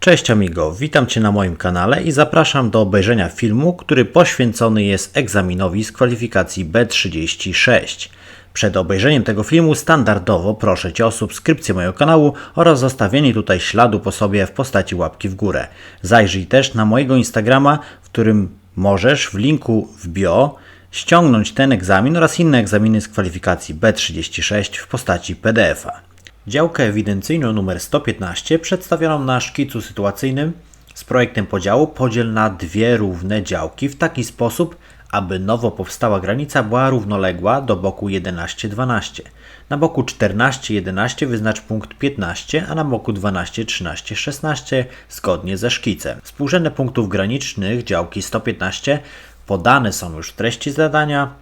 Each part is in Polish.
Cześć amigo, witam Cię na moim kanale i zapraszam do obejrzenia filmu, który poświęcony jest egzaminowi z kwalifikacji B36. Przed obejrzeniem tego filmu standardowo proszę Cię o subskrypcję mojego kanału oraz zostawienie tutaj śladu po sobie w postaci łapki w górę. Zajrzyj też na mojego Instagrama, w którym możesz w linku w bio ściągnąć ten egzamin oraz inne egzaminy z kwalifikacji B36 w postaci PDF-a. Działkę ewidencyjną numer 115 przedstawioną na szkicu sytuacyjnym z projektem podziału podziel na dwie równe działki w taki sposób, aby nowo powstała granica była równoległa do boku 11-12. Na boku 14-11 wyznacz punkt 15, a na boku 12-13-16 zgodnie ze szkicem. Współrzędne punktów granicznych działki 115 podane są już w treści zadania,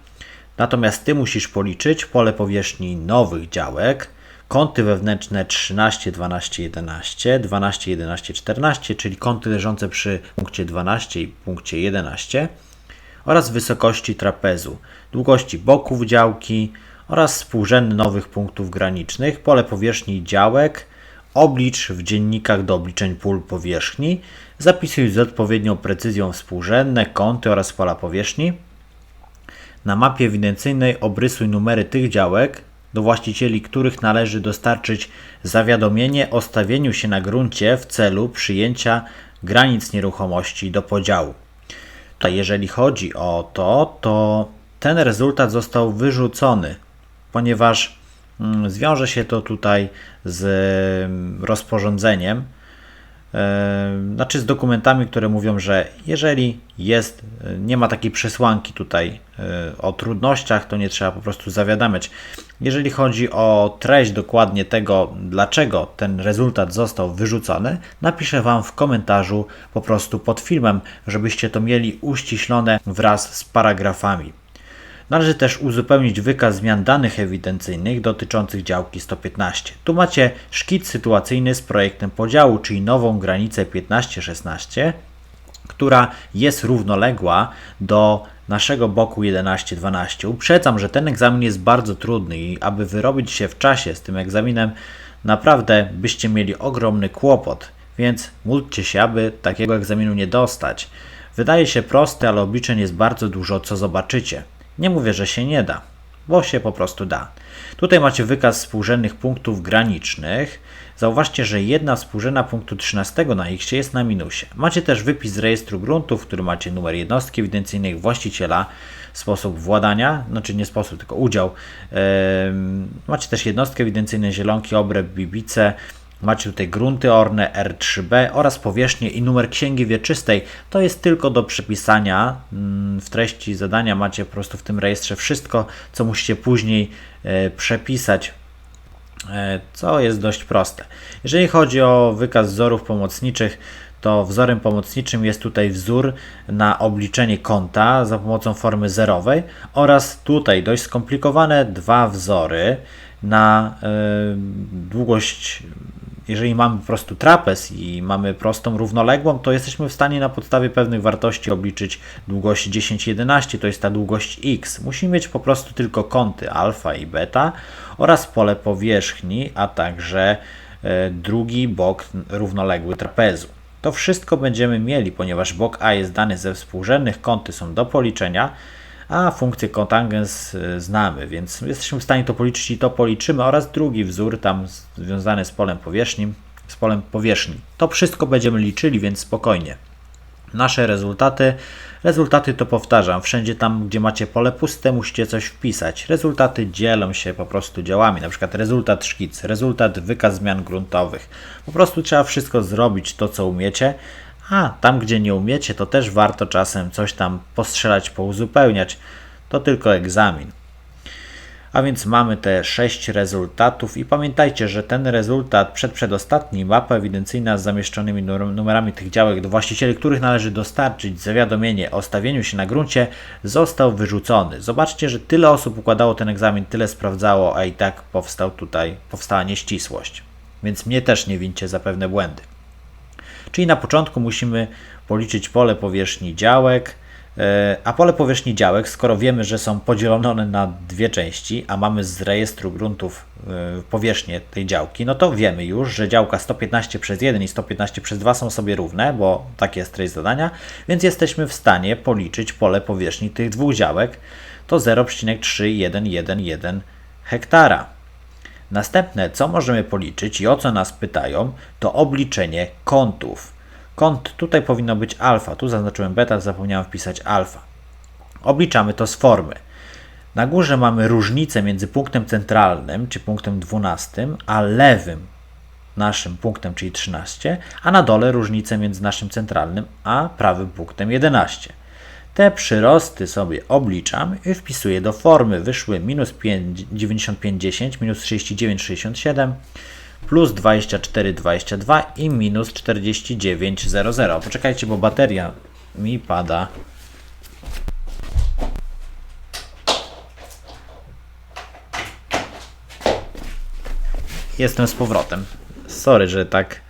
natomiast Ty musisz policzyć pole powierzchni nowych działek, kąty wewnętrzne 13, 12, 11, 12, 11, 14, czyli kąty leżące przy punkcie 12 i punkcie 11 oraz wysokości trapezu, długości boków działki oraz współrzędny nowych punktów granicznych, pole powierzchni działek, oblicz w dziennikach do obliczeń pól powierzchni, zapisuj z odpowiednią precyzją współrzędne, kąty oraz pola powierzchni. Na mapie ewidencyjnej obrysuj numery tych działek, do właścicieli których należy dostarczyć zawiadomienie o stawieniu się na gruncie w celu przyjęcia granic nieruchomości do podziału. Tutaj, jeżeli chodzi o to, to ten rezultat został wyrzucony, ponieważ mm, zwiąże się to tutaj z mm, rozporządzeniem, znaczy z dokumentami, które mówią, że jeżeli jest, nie ma takiej przesłanki tutaj e, o trudnościach, to nie trzeba po prostu zawiadamiać. Jeżeli chodzi o treść dokładnie tego, dlaczego ten rezultat został wyrzucony, napiszę Wam w komentarzu po prostu pod filmem, żebyście to mieli uściślone wraz z paragrafami. Należy też uzupełnić wykaz zmian danych ewidencyjnych dotyczących działki 115. Tu macie szkic sytuacyjny z projektem podziału, czyli nową granicę 15-16, która jest równoległa do naszego boku 11-12. Uprzedzam, że ten egzamin jest bardzo trudny i aby wyrobić się w czasie z tym egzaminem, naprawdę byście mieli ogromny kłopot, więc módlcie się, aby takiego egzaminu nie dostać. Wydaje się prosty, ale obliczeń jest bardzo dużo, co zobaczycie. Nie mówię, że się nie da, bo się po prostu da. Tutaj macie wykaz współrzędnych punktów granicznych. Zauważcie, że jedna współrzędna punktu 13 na x jest na minusie. Macie też wypis z rejestru gruntów, w którym macie numer jednostki ewidencyjnej właściciela, sposób władania, znaczy nie sposób, tylko udział. Macie też jednostkę ewidencyjne zielonki, obręb, bibice, Macie tutaj grunty orne R3B oraz powierzchnię i numer księgi wieczystej. To jest tylko do przypisania. Mm, w treści zadania macie po prostu w tym rejestrze wszystko, co musicie później e, przepisać e, co jest dość proste. Jeżeli chodzi o wykaz wzorów pomocniczych, to wzorem pomocniczym jest tutaj wzór na obliczenie kąta za pomocą formy zerowej oraz tutaj dość skomplikowane dwa wzory na y, długość jeżeli mamy po prostu trapez i mamy prostą równoległą, to jesteśmy w stanie na podstawie pewnych wartości obliczyć długość 10-11, to jest ta długość x. Musimy mieć po prostu tylko kąty alfa i beta oraz pole powierzchni, a także e, drugi bok równoległy trapezu. To wszystko będziemy mieli, ponieważ bok A jest dany ze współrzędnych, kąty są do policzenia, a funkcję kotangens e, znamy, więc jesteśmy w stanie to policzyć i to policzymy oraz drugi wzór tam związany z polem powierzchni, z polem powierzchni. To wszystko będziemy liczyli, więc spokojnie. Nasze rezultaty, rezultaty to powtarzam, wszędzie tam, gdzie macie pole puste, musicie coś wpisać. Rezultaty dzielą się po prostu działami, na przykład rezultat szkic, rezultat wykaz zmian gruntowych. Po prostu trzeba wszystko zrobić, to co umiecie, a tam, gdzie nie umiecie, to też warto czasem coś tam postrzelać, pouzupełniać. To tylko egzamin. A więc mamy te 6 rezultatów i pamiętajcie, że ten rezultat przed przedostatni, mapa ewidencyjna z zamieszczonymi numerami tych działek do właścicieli, których należy dostarczyć zawiadomienie o stawieniu się na gruncie, został wyrzucony. Zobaczcie, że tyle osób układało ten egzamin, tyle sprawdzało, a i tak powstał tutaj, powstała nieścisłość. Więc mnie też nie wincie za pewne błędy. Czyli na początku musimy policzyć pole powierzchni działek, E, A pole powierzchni działek, skoro wiemy, że są podzielone one na dwie części, a mamy z rejestru gruntów e, powierzchnię tej działki, no to wiemy już, że działka 115 przez 1 i 115 przez 2 są sobie równe, bo takie jest treść zadania, więc jesteśmy w stanie policzyć pole powierzchni tych dwóch działek, to 0,3111 hektara. Następne, co możemy policzyć i o co nas pytają, to obliczenie kątów. Kąt tutaj powinno być alfa, tu zaznaczyłem beta, zapomniałem wpisać alfa. Obliczamy to z formy. Na górze mamy różnicę między punktem centralnym, czy punktem 12, a lewym naszym punktem, czyli 13, a na dole różnicę między naszym centralnym a prawym punktem 11. Te przyrosty sobie obliczam i wpisuję do formy. Wyszły minus 95,10, minus 39,67, plus 24,22 i minus 49,00. Poczekajcie, bo bateria mi pada. Jestem z powrotem. Sorry, że tak,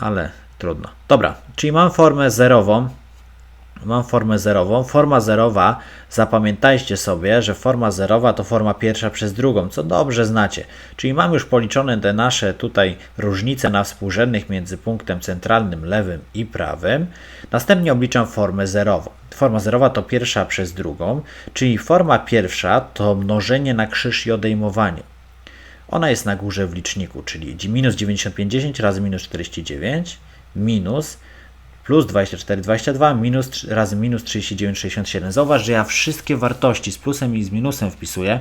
ale trudno. Dobra, czyli mam formę zerową. Mam formę zerową. Forma zerowa, zapamiętajcie sobie, że forma zerowa to forma pierwsza przez drugą, co dobrze znacie. Czyli mam już policzone te nasze tutaj różnice na współrzędnych między punktem centralnym lewym i prawym. Następnie obliczam formę zerową. Forma zerowa to pierwsza przez drugą, czyli forma pierwsza to mnożenie na krzyż i odejmowanie. Ona jest na górze w liczniku, czyli minus 95,10 razy minus 49 minus plus 24,22 minus razy minus 39,67. Zauważ, że ja wszystkie wartości z plusem i z minusem wpisuję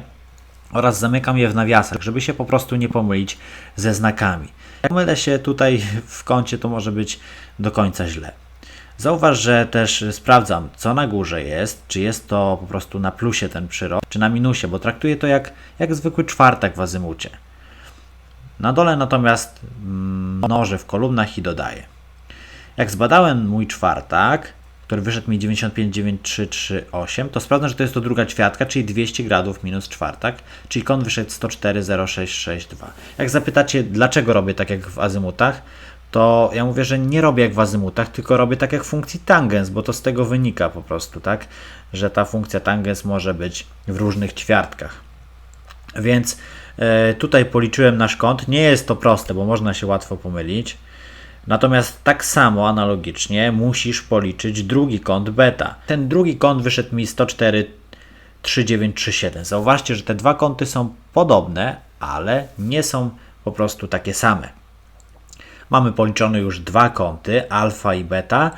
oraz zamykam je w nawiasach, żeby się po prostu nie pomylić ze znakami. Jak mylę się tutaj w kącie, to może być do końca źle. Zauważ, że też sprawdzam, co na górze jest, czy jest to po prostu na plusie ten przyrost, czy na minusie, bo traktuję to jak, jak zwykły czwartek w azymucie. Na dole natomiast mnożę w kolumnach i dodaję. Jak zbadałem mój czwartak, który wyszedł mi 95,9338, to sprawdzam, że to jest to druga ćwiartka, czyli 200 gradów minus czwartak, czyli kąt wyszedł 104,0662. Jak zapytacie, dlaczego robię tak jak w azymutach, to ja mówię, że nie robię jak w azymutach, tylko robię tak jak funkcji tangens, bo to z tego wynika po prostu, tak, że ta funkcja tangens może być w różnych ćwiartkach. Więc e, tutaj policzyłem nasz kąt. Nie jest to proste, bo można się łatwo pomylić. Natomiast tak samo analogicznie musisz policzyć drugi kąt beta. Ten drugi kąt wyszedł mi 104,3937. Zauważcie, że te dwa kąty są podobne, ale nie są po prostu takie same. Mamy policzone już dwa kąty, alfa i beta,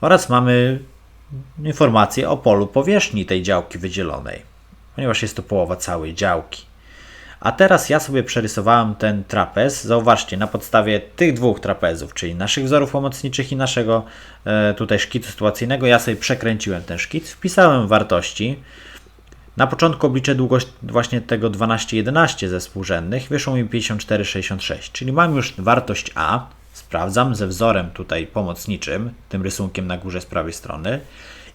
oraz mamy informację o polu powierzchni tej działki wydzielonej, ponieważ jest to połowa całej działki. A teraz ja sobie przerysowałem ten trapez. Zauważcie, na podstawie tych dwóch trapezów, czyli naszych wzorów pomocniczych i naszego e, tutaj szkicu sytuacyjnego, ja sobie przekręciłem ten szkic, wpisałem wartości. Na początku obliczę długość właśnie tego 12,11 ze współrzędnych, wyszło mi 54,66, czyli mam już wartość A, sprawdzam ze wzorem tutaj pomocniczym, tym rysunkiem na górze z prawej strony.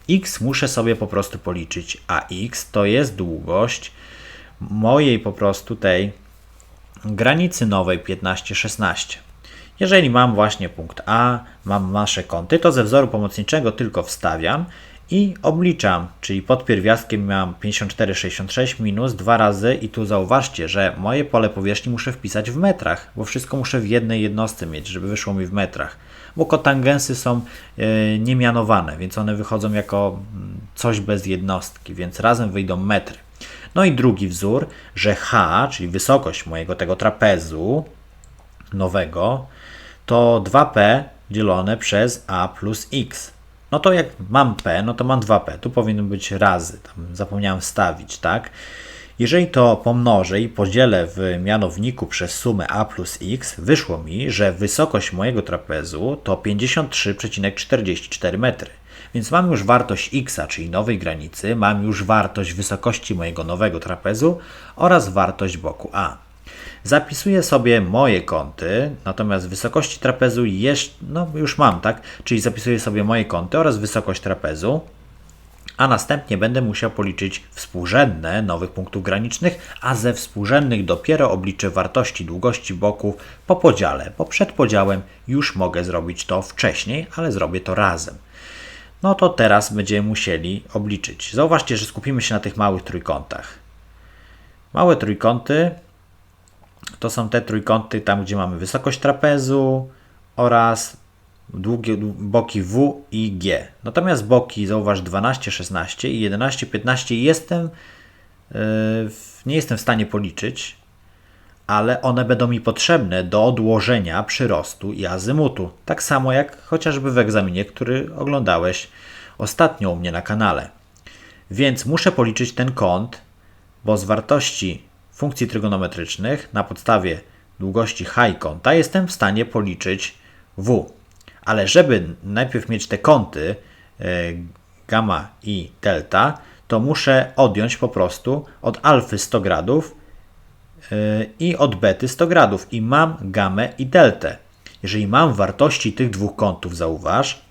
X muszę sobie po prostu policzyć, a X to jest długość mojej po prostu tej granicy nowej 15-16. Jeżeli mam właśnie punkt A, mam nasze kąty, to ze wzoru pomocniczego tylko wstawiam i obliczam, czyli pod pierwiastkiem mam 54,66 minus 2 razy i tu zauważcie, że moje pole powierzchni muszę wpisać w metrach, bo wszystko muszę w jednej jednostce mieć, żeby wyszło mi w metrach, bo kotangensy są yy, niemianowane, więc one wychodzą jako coś bez jednostki, więc razem wyjdą metry. No i drugi wzór, że h, czyli wysokość mojego tego trapezu nowego, to 2p dzielone przez a plus x. No to jak mam p, no to mam 2p. Tu powinny być razy, tam zapomniałem wstawić, tak? Jeżeli to pomnożę i podzielę w mianowniku przez sumę a plus x, wyszło mi, że wysokość mojego trapezu to 53,44 metry. Więc mam już wartość x, czyli nowej granicy, mam już wartość wysokości mojego nowego trapezu oraz wartość boku A. Zapisuję sobie moje kąty, natomiast wysokości trapezu jeszcze, no już mam, tak? Czyli zapisuję sobie moje kąty oraz wysokość trapezu, a następnie będę musiał policzyć współrzędne nowych punktów granicznych, a ze współrzędnych dopiero obliczę wartości długości boków po podziale, bo przed podziałem już mogę zrobić to wcześniej, ale zrobię to razem. No to teraz będziemy musieli obliczyć. Zauważcie, że skupimy się na tych małych trójkątach. Małe trójkąty to są te trójkąty tam, gdzie mamy wysokość trapezu oraz długie boki W i G. Natomiast boki, zauważ 12, 16 i 11, 15 jestem, yy, nie jestem w stanie policzyć, ale one będą mi potrzebne do odłożenia przyrostu i azymutu. Tak samo jak chociażby w egzaminie, który oglądałeś ostatnio u mnie na kanale. Więc muszę policzyć ten kąt, bo z wartości funkcji trygonometrycznych na podstawie długości h i kąta jestem w stanie policzyć w. Ale żeby najpierw mieć te kąty e, gamma i delta, to muszę odjąć po prostu od alfy 100 gradów i od bety 100 gradów i mam gamę i deltę. Jeżeli mam wartości tych dwóch kątów, zauważ,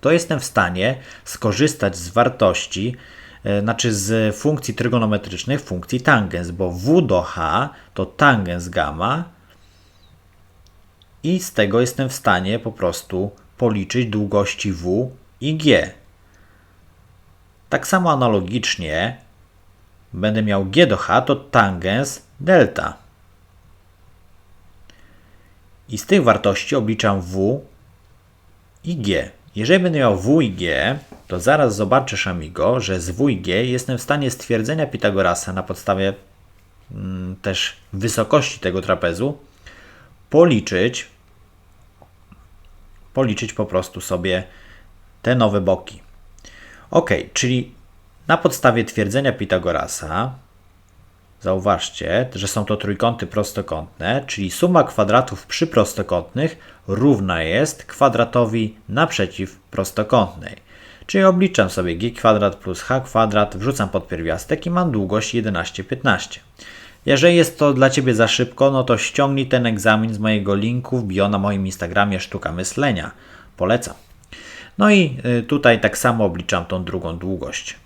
to jestem w stanie skorzystać z wartości E, znaczy z funkcji trygonometrycznych funkcji tangens, bo w do h to tangens gamma i z tego jestem w stanie po prostu policzyć długości w i g. Tak samo analogicznie będę miał g do h to tangens delta. I z tych wartości obliczam w i g. Jeżeli będę miał w i g, to zaraz zobaczysz, amigo, że z w i g jestem w stanie stwierdzenia Pitagorasa na podstawie mm, też wysokości tego trapezu policzyć, policzyć po prostu sobie te nowe boki. Ok, czyli na podstawie twierdzenia Pitagorasa Zauważcie, że są to trójkąty prostokątne, czyli suma kwadratów przy prostokątnych równa jest kwadratowi naprzeciw prostokątnej. Czyli obliczam sobie g kwadrat plus h kwadrat, wrzucam pod pierwiastek i mam długość 11,15. Jeżeli jest to dla Ciebie za szybko, no to ściągnij ten egzamin z mojego linku w bio na moim Instagramie Sztuka Myślenia. Polecam. No i y, tutaj tak samo obliczam tą drugą długość.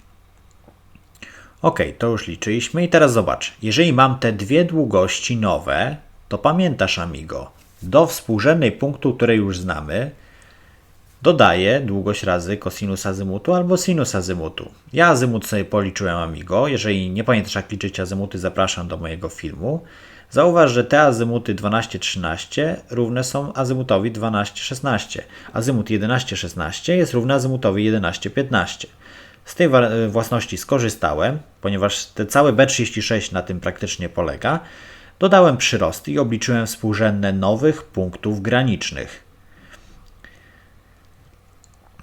Ok, to już liczyliśmy i teraz zobacz. Jeżeli mam te dwie długości nowe, to pamiętasz, amigo, do współrzędnej punktu, której już znamy, dodaję długość razy kosinus azymutu albo sinus azymutu. Ja azymut sobie policzyłem, amigo. Jeżeli nie pamiętasz, jak liczyć azymuty, zapraszam do mojego filmu. Zauważ, że te azymuty 12-13 równe są azymutowi 12-16. Azymut 11-16 jest równy azymutowi 11-15. Z tej własności skorzystałem, ponieważ te całe B36 na tym praktycznie polega. Dodałem przyrosty i obliczyłem współrzędne nowych punktów granicznych.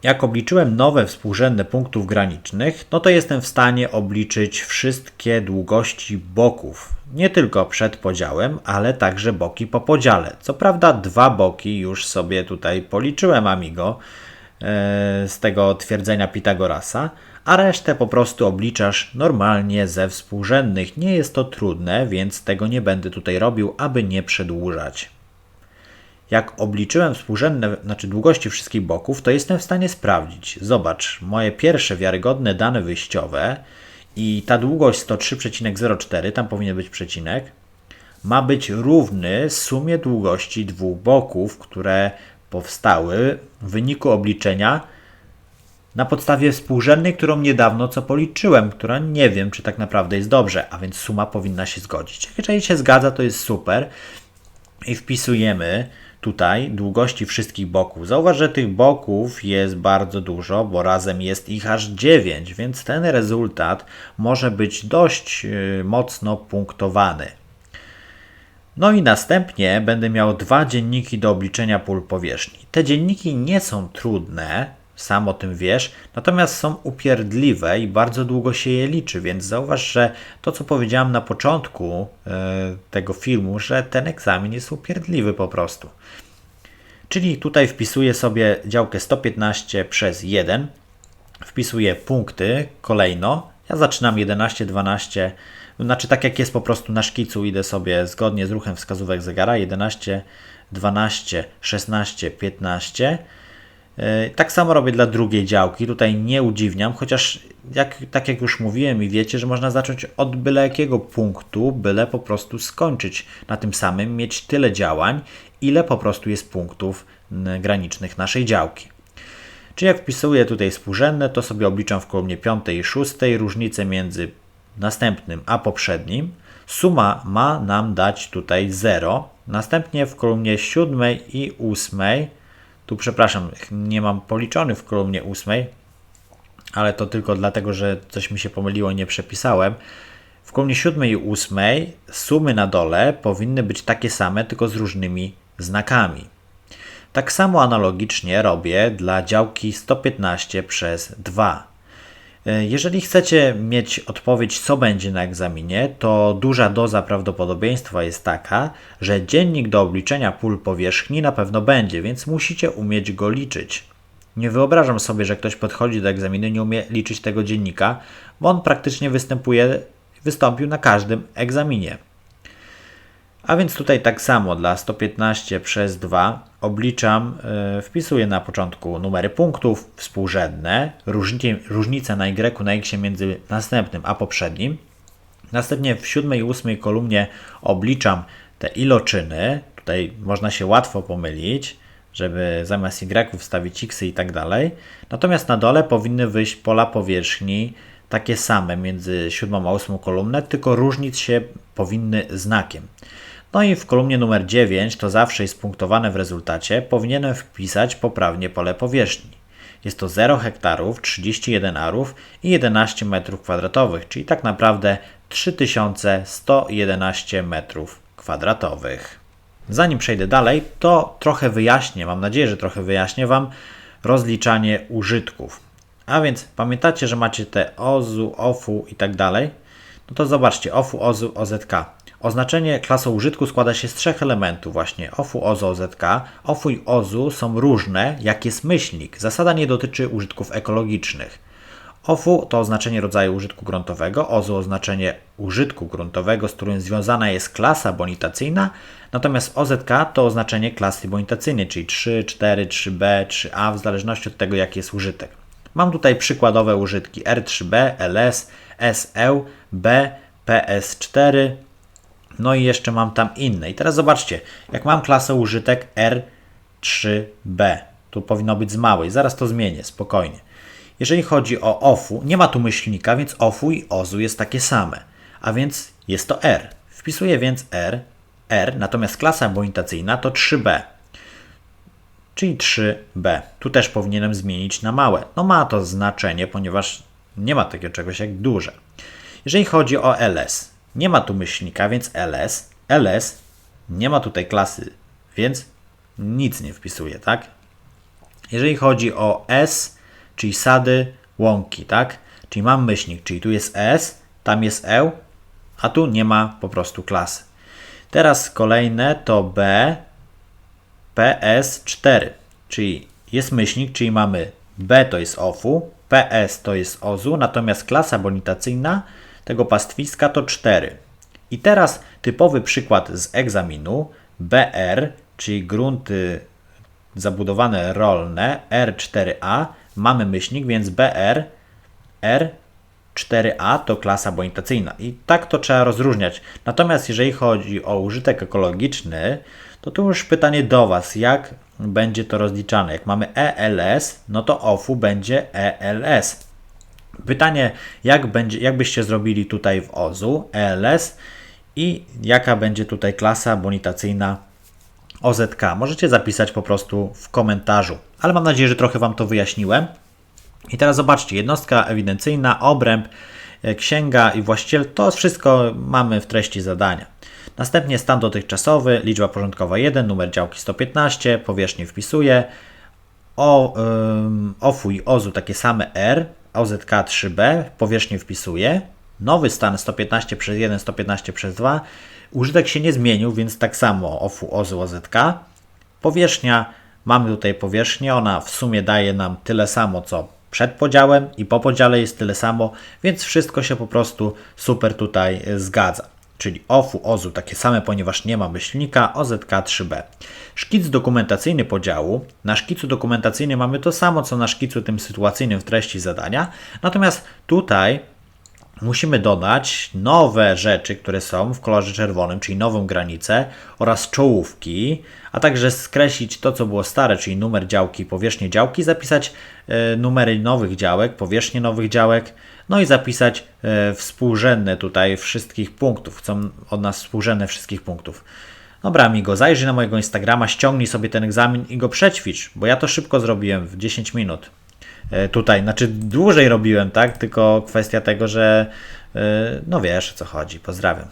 Jak obliczyłem nowe współrzędne punktów granicznych, no to jestem w stanie obliczyć wszystkie długości boków. Nie tylko przed podziałem, ale także boki po podziale. Co prawda dwa boki już sobie tutaj policzyłem, amigo, e, z tego twierdzenia Pitagorasa, a resztę po prostu obliczasz normalnie ze współrzędnych. Nie jest to trudne, więc tego nie będę tutaj robił, aby nie przedłużać. Jak obliczyłem współrzędne, znaczy długości wszystkich boków, to jestem w stanie sprawdzić. Zobacz, moje pierwsze wiarygodne dane wyjściowe i ta długość 103,04, tam powinien być przecinek, ma być równy sumie długości dwóch boków, które powstały w wyniku obliczenia na podstawie współrzędnej, którą niedawno co policzyłem, która nie wiem, czy tak naprawdę jest dobrze, a więc suma powinna się zgodzić. Jeżeli się zgadza, to jest super. I wpisujemy tutaj długości wszystkich boków. Zauważ, że tych boków jest bardzo dużo, bo razem jest ich aż 9, więc ten rezultat może być dość yy, mocno punktowany. No i następnie będę miał dwa dzienniki do obliczenia pól powierzchni. Te dzienniki nie są trudne, sam o tym wiesz, natomiast są upierdliwe i bardzo długo się je liczy, więc zauważ, że to co powiedziałem na początku e, tego filmu, że ten egzamin jest upierdliwy po prostu. Czyli tutaj wpisuję sobie działkę 115 przez 1, wpisuję punkty kolejno. Ja zaczynam 11, 12, znaczy tak jak jest po prostu na szkicu, idę sobie zgodnie z ruchem wskazówek zegara 11, 12, 16, 15. E, tak samo robię dla drugiej działki. Tutaj nie udziwniam, chociaż jak, tak jak już mówiłem i wiecie, że można zacząć od byle jakiego punktu, byle po prostu skończyć na tym samym, mieć tyle działań, ile po prostu jest punktów granicznych naszej działki. Czyli jak wpisuję tutaj współrzędne, to sobie obliczam w kolumnie 5 i 6 różnicę między następnym a poprzednim. Suma ma nam dać tutaj 0. Następnie w kolumnie 7 i 8, tu przepraszam, nie mam policzonych w kolumnie 8, ale to tylko dlatego, że coś mi się pomyliło i nie przepisałem. W kolumnie 7 i 8 sumy na dole powinny być takie same, tylko z różnymi znakami. Tak samo analogicznie robię dla działki 115 przez 2. Jeżeli chcecie mieć odpowiedź, co będzie na egzaminie, to duża doza prawdopodobieństwa jest taka, że dziennik do obliczenia pól powierzchni na pewno będzie, więc musicie umieć go liczyć. Nie wyobrażam sobie, że ktoś podchodzi do egzaminu i nie umie liczyć tego dziennika, bo on praktycznie występuje, wystąpił na każdym egzaminie. A więc tutaj tak samo dla 115 przez 2 obliczam, yy, wpisuję na początku numery punktów współrzędne, różnice na y na x między następnym a poprzednim. Następnie w 7 i 8 kolumnie obliczam te iloczyny. Tutaj można się łatwo pomylić, żeby zamiast y wstawić x i tak dalej. Natomiast na dole powinny wyjść pola powierzchni takie same między 7 a 8 kolumnę, tylko różnić się powinny znakiem. No i w kolumnie numer 9, to zawsze jest punktowane w rezultacie, powinienem wpisać poprawnie pole powierzchni. Jest to 0 hektarów, 31 arów i 11 metrów kwadratowych, czyli tak naprawdę 3111 metrów kwadratowych. Zanim przejdę dalej, to trochę wyjaśnię, mam nadzieję, że trochę wyjaśnię Wam rozliczanie użytków. A więc pamiętacie, że macie te OZU, OFU i tak dalej? No to zobaczcie, OFU, OZU, OZK. Oznaczenie klasą użytku składa się z trzech elementów właśnie OFU, OZO, OZK. OFU i OZU są różne, jak jest myślnik. Zasada nie dotyczy użytków ekologicznych. OFU to oznaczenie rodzaju użytku gruntowego, OZU oznaczenie użytku gruntowego, z którym związana jest klasa bonitacyjna, natomiast OZK to oznaczenie klasy bonitacyjnej, czyli 3, 4, 3B, 3A, w zależności od tego, jaki jest użytek. Mam tutaj przykładowe użytki R3B, LS, SE, B, PS4, no i jeszcze mam tam inne. I teraz zobaczcie, jak mam klasę użytek R3B, tu powinno być z małej, zaraz to zmienię, spokojnie. Jeżeli chodzi o OFU, nie ma tu myślnika, więc OFU i OZU jest takie same, a więc jest to R. Wpisuję więc R, R, natomiast klasa bonitacyjna to 3B, czyli 3B. Tu też powinienem zmienić na małe. No ma to znaczenie, ponieważ nie ma takiego czegoś jak duże. Jeżeli chodzi o LS, nie ma tu myślnika, więc ls. ls nie ma tutaj klasy, więc nic nie wpisuje, tak? Jeżeli chodzi o s, czyli sady, łąki, tak? Czyli mam myślnik, czyli tu jest s, tam jest e, a tu nie ma po prostu klasy. Teraz kolejne to b, ps4, czyli jest myślnik, czyli mamy b to jest ofu, ps to jest ozu, natomiast klasa bonitacyjna tego pastwiska to 4. I teraz typowy przykład z egzaminu BR, czyli grunty zabudowane rolne R4A, mamy myślnik, więc BR R4A to klasa bonitacyjna. I tak to trzeba rozróżniać. Natomiast jeżeli chodzi o użytek ekologiczny, to tu już pytanie do Was, jak będzie to rozliczane. Jak mamy ELS, no to OFU będzie ELS. Pytanie, jak, będzie, jak byście zrobili tutaj w OZU ELS i jaka będzie tutaj klasa bonitacyjna OZK. Możecie zapisać po prostu w komentarzu, ale mam nadzieję, że trochę Wam to wyjaśniłem. I teraz zobaczcie, jednostka ewidencyjna, obręb, e, księga i właściciel, to wszystko mamy w treści zadania. Następnie stan dotychczasowy, liczba porządkowa 1, numer działki 115, powierzchnię wpisuję, o, OFU i OZU takie same R, OZK 3B, powierzchnię wpisuję, nowy stan 115 przez 1, 115 przez 2. Użytek się nie zmienił, więc tak samo OFU, OZU, OZK. Powierzchnia, mamy tutaj powierzchnię, ona w sumie daje nam tyle samo, co przed podziałem i po podziale jest tyle samo, więc wszystko się po prostu super tutaj zgadza. Czyli OFU, OZU takie same, ponieważ nie ma myślnika, OZK 3B. Szkic dokumentacyjny podziału. Na szkicu dokumentacyjnym mamy to samo, co na szkicu tym sytuacyjnym w treści zadania. Natomiast tutaj musimy dodać nowe rzeczy, które są w kolorze czerwonym, czyli nową granicę oraz czołówki, a także skreślić to, co było stare, czyli numer działki, powierzchnię działki, zapisać e, numery nowych działek, powierzchnię nowych działek, no i zapisać e, współrzędne tutaj wszystkich punktów. Chcą od nas współrzędne wszystkich punktów. Dobra, amigo, zajrzyj na mojego Instagrama, ściągnij sobie ten egzamin i go przećwicz, bo ja to szybko zrobiłem w 10 minut. E, Tutaj, znaczy dłużej robiłem, tak? Tylko kwestia tego, że e, no wiesz o co chodzi. Pozdrawiam.